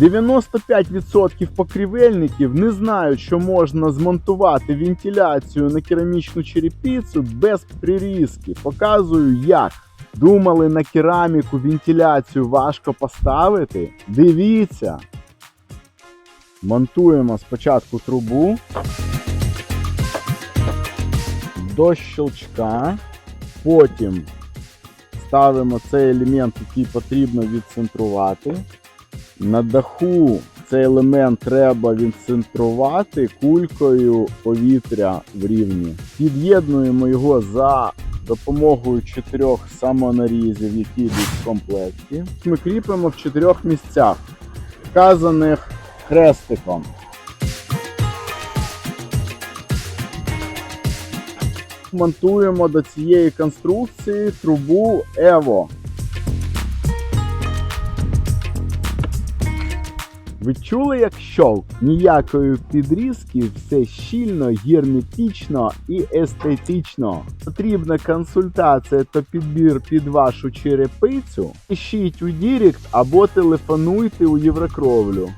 95% покрівельників не знають, що можна змонтувати вентиляцію на керамічну черепицю без прирізки. Показую як. Думали на кераміку вентиляцію важко поставити? Дивіться. Монтуємо спочатку трубу до щелчка, потім ставимо цей елемент, який потрібно відцентрувати. На даху цей елемент треба відцентрувати кулькою повітря в рівні. Під'єднуємо його за допомогою чотирьох самонарізів, які йдуть в комплекті. Ми кріпимо в чотирьох місцях, вказаних хрестиком. Монтуємо до цієї конструкції трубу EVO. Ви чули, як щолк? Ніякої підрізки, все щільно, герметично і естетично. Потрібна консультація та підбір під вашу черепицю. Пишіть у Дірект або телефонуйте у Єврокровлю.